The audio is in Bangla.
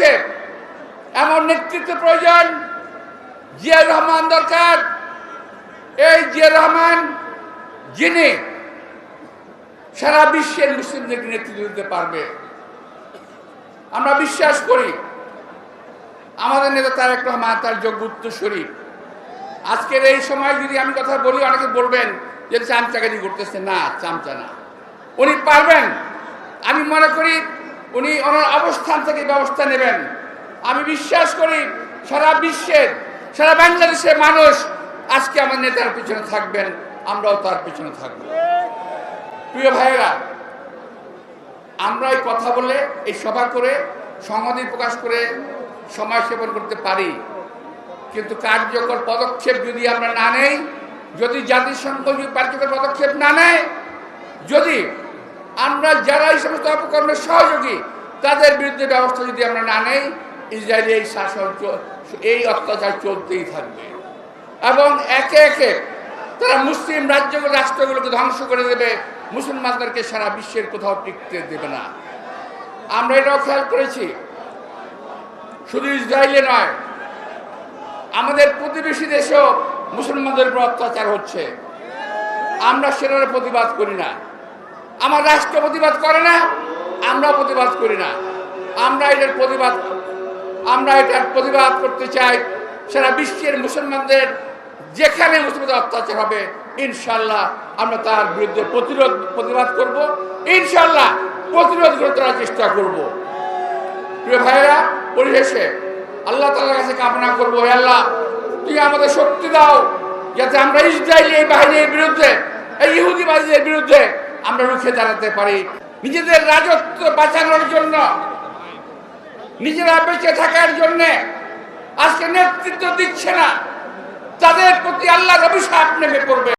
বাংলাদেশে এমন নেতৃত্ব প্রয়োজন। জিয়া রহমান দরকার। এই জিয়া রহমান, যিনি সারা বিশ্বের মুসলিমদেরকে নেতৃত্ব দিতে পারবে। আমরা বিশ্বাস করি, আমাদের নেতা তারেক রহমান তার যোগ্য উত্তরসূরি। আজকের এই সময় যদি আমি কথা বলি, অনেকে বলবেন যে চামচাকারি করতেছে। না, চামচা না। উনি পারবেন। আমি মনে করি উনি ওনার অবস্থান থেকে ব্যবস্থা নেবেন। আমি বিশ্বাস করি সারা বিশ্বের সারা বাংলাদেশের মানুষ আজকে আমার নেতার পিছনে থাকবেন, আমরাও তার পিছনে থাকব। প্রিয় ভাইয়েরা আমরা এই কথা বলে, এই সভা করে, সংহতি প্রকাশ করে সময় সেবন করতে পারি। কিন্তু কার্যকর পদক্ষেপ যদি আমরা না নেই, যদি জাতিসংঘ যদি কার্যকর পদক্ষেপ না নেয়, যদি আমরা যারা এই সমস্ত অপকর্মের সহযোগী, তাদের বিরুদ্ধে ব্যবস্থা যদি আমরা না নেই ইসরায়েলি এই শাসন এই অত্যাচার চলতেই থাকবে। এবং একে একে তারা মুসলিম রাজ্যগুলো, রাষ্ট্রগুলোকে ধ্বংস করে দেবে, মুসলমানদেরকে সারা বিশ্বের কোথাও টিকতে দেবে না। আমরা এটাও খেয়াল করেছি। শুধু ইসরায়েলে নয়, আমাদের প্রতিবেশী দেশেও মুসলমানদের উপর অত্যাচার হচ্ছে। আমরা সেটার প্রতিবাদ করি না। আমার রাষ্ট্র প্রতিবাদ করে না আমরা প্রতিবাদ করি না। আমরা এটার প্রতিবাদ, আমরা এটার প্রতিবাদ করতে চাই। সারা বিশ্বের মুসলমানদের, যেখানে মুসলমানদের অত্যাচার হবে, ইনশাল্লাহ আমরা তার বিরুদ্ধে প্রতিরোধ, প্রতিবাদ করব। ইনশাল্লাহ প্রতিরোধ করে তোলার চেষ্টা করব। প্রিয় ভাইয়েরা পরিবেশে আল্লাহ তালার কাছে কামনা করব আল্লাহ তুই আমাদের শক্তি দাও, যাতে আমরা ইসরায়েলি বাহিনীর বিরুদ্ধে, এই ইহুদি বাহিনীর বিরুদ্ধে আমরা রুখে দাঁড়াতে পারি। নিজেদের রাজত্ব বাঁচানোর জন্য, নিজেরা বেঁচে থাকার জন্য আজকে নেতৃত্ব দিচ্ছে না। তাদের প্রতি আল্লাহর অভিশাপ নেমে পড়বে।